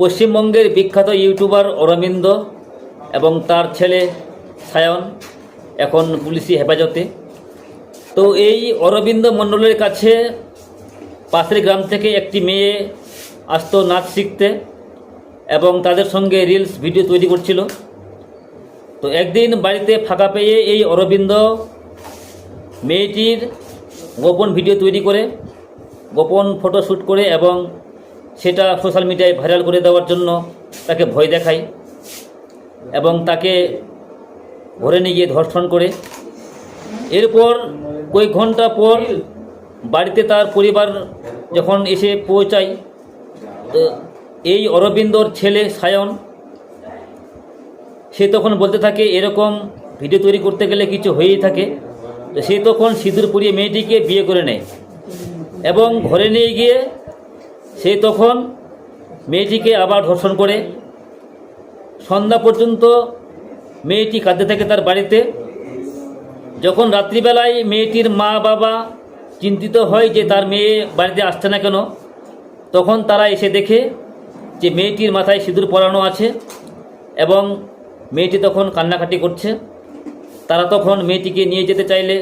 পশ্চিমবঙ্গের বিখ্যাত ইউটিউবার অরবিন্দ এবং তার ছেলে সায়ন, এখন পুলিশি হেফাজতে। তো এই অরবিন্দ মণ্ডলের কাছে পাশের গ্রাম থেকে একটি মেয়ে আসতো নাচ শিখতে এবং তাদের সঙ্গে রিলস ভিডিও তৈরি করছিল। তো একদিন বাড়িতে ফাঁকা পেয়ে এই অরবিন্দ মেয়েটির গোপন ভিডিও তৈরি করে, গোপন ফটো শ্যুট করে এবং সেটা সোশ্যাল মিডিয়ায় ভাইরাল করে দেওয়ার জন্য তাকে ভয় দেখায় এবং তাকে ধরে নিয়ে গিয়ে ধর্ষণ করে। এরপর কয়েক ঘণ্টা পর বাড়িতে তার পরিবার যখন এসে পৌঁছায় এই অরবিন্দর ছেলে সায়ন, সে তখন বলতে থাকে, এরকম ভিডিও তৈরি করতে গেলে কিছু হয়েই থাকে। সে তখন সিঁদুর পরিয়ে মেয়েটিকে বিয়ে করে নেয় এবং ঘরে নিয়ে গিয়ে সে তখন মেয়েটিকে আবার ধর্ষণ করে। সন্ধ্যা পর্যন্ত মেয়েটি কাঁদতে থাকে তার বাড়িতে। যখন রাত্রিবেলায় মেয়েটির মা বাবা চিন্তিত হয় যে তার মেয়ে বাড়িতে আসছে না কেন, তখন তারা এসে দেখে যে মেয়েটির মাথায় সিঁদুর পরানো আছে এবং মেয়েটি তখন কান্নাকাটি করছে। তারা তখন মেয়েটিকে নিয়ে যেতে চাইলে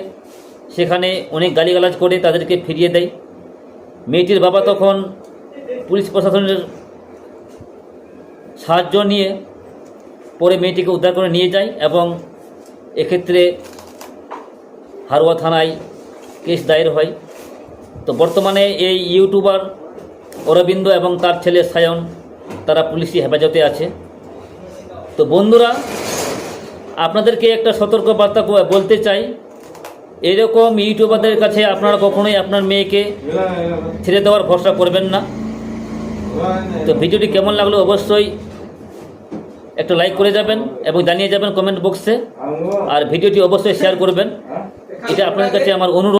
সেখানে অনেক গালিগালাজ করে তাদেরকে ফিরিয়ে দেয়। মেয়েটির বাবা তখন পুলিশ প্রশাসনের সাহায্য নিয়ে পরে মেয়েটিকে উদ্ধার করে নিয়ে যায় এবং এক্ষেত্রে হারোয়া থানায় কেস দায়ের হয়। তো বর্তমানে এই ইউটিউবার অরবিন্দ এবং তার ছেলে সায়ন, তারা পুলিশি হেফাজতে আছে। তো বন্ধুরা, আপনাদেরকে একটা সতর্ক বার্তা বলতে চাই। এরকম ইউটিউবারদের কাছে আপনারা কখনোই আপনার মেয়েকে ছেড়ে দেওয়ার ভরসা করবেন না। তো ভিডিওটি কেমন লাগল অবশ্যই একটু লাইক করে যাবেন এবং জানিয়ে যাবেন কমেন্ট বক্সে আর ভিডিওটি অবশ্যই শেয়ার করবেন। এটা আপনার কাছে আমার অনুরোধ।